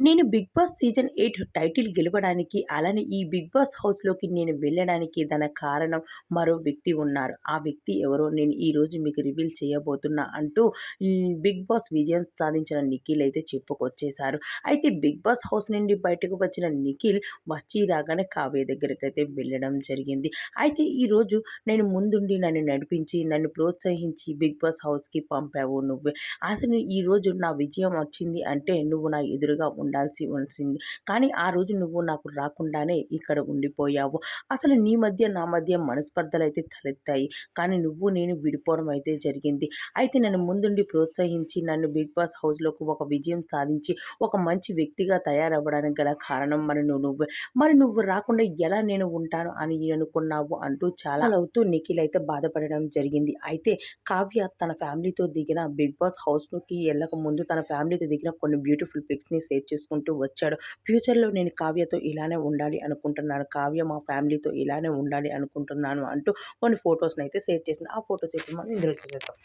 నేను 'Bigg Boss' season eight title గెలవడానికి, అలానే ఈ 'బిగ్ బాస్' హౌస్‌లోకి నేను వెళ్ళడానికి దాని కారణం మరో వ్యక్తి ఉన్నారు. ఆ వ్యక్తి ఎవరో నేను ఈరోజు మీకు రివీల్ చేయబోతున్నా అంటూ 'బిగ్ బాస్' విజయం సాధించిన నిఖిల్ అయితే చెప్పుకొచ్చేశారు. అయితే 'బిగ్ బాస్' హౌస్ నుండి బయటకు వచ్చిన నిఖిల్ వచ్చి రాగానే కావ్య అయితే వెళ్ళడం జరిగింది. అయితే ఈరోజు నేను ముందుండి నన్ను నడిపించి, నన్ను ప్రోత్సహించి 'బిగ్ బాస్' హౌస్‌కి పంపావు నువ్వే. అసలు ఈరోజు నా విజయం వచ్చింది అంటే నువ్వు నా ఎదురుగా ఉండాల్సి వచ్చింది. కానీ ఆ రోజు నువ్వు నాకు రాకుండానే ఇక్కడ ఉండిపోయావు. అసలు నీ మధ్య నా మధ్య మనస్పర్ధలు అయితే తలెత్తాయి. కానీ నువ్వు నేను విడిపోవడం అయితే జరిగింది. అయితే నన్ను ముందుండి ప్రోత్సహించి నన్ను 'బిగ్ బాస్' హౌస్‌లోకి ఒక విజయం సాధించి ఒక మంచి వ్యక్తిగా తయారవ్వడానికి గల కారణం మరి నువ్వు నువ్వే. మరి నువ్వు రాకుండా ఎలా నేను ఉంటాను అని అనుకున్నావు అంటూ చాలా అవుతూ నిఖిల్ అయితే బాధపడడం జరిగింది. అయితే కావ్య తన ఫ్యామిలీతో దిగిన 'బిగ్ బాస్' హౌస్‌లోకి వెళ్ళక ముందు తన ఫ్యామిలీతో దిగిన కొన్ని బ్యూటిఫుల్ పిక్స్‌ని షేర్ చేసుకుంటూ వచ్చాడు. ఫ్యూచర్‌లో నేను కావ్యతో ఇలానే ఉండాలి అనుకుంటున్నాను. కావ్య మా ఫ్యామిలీతో ఇలానే ఉండాలి అనుకుంటున్నాను అంటూ కొన్ని ఫోటోస్‌నైతే షేర్ చేసింది. ఆ ఫోటోస్ ఇప్పుడు మనం ఇందులో చూసేద్దాం.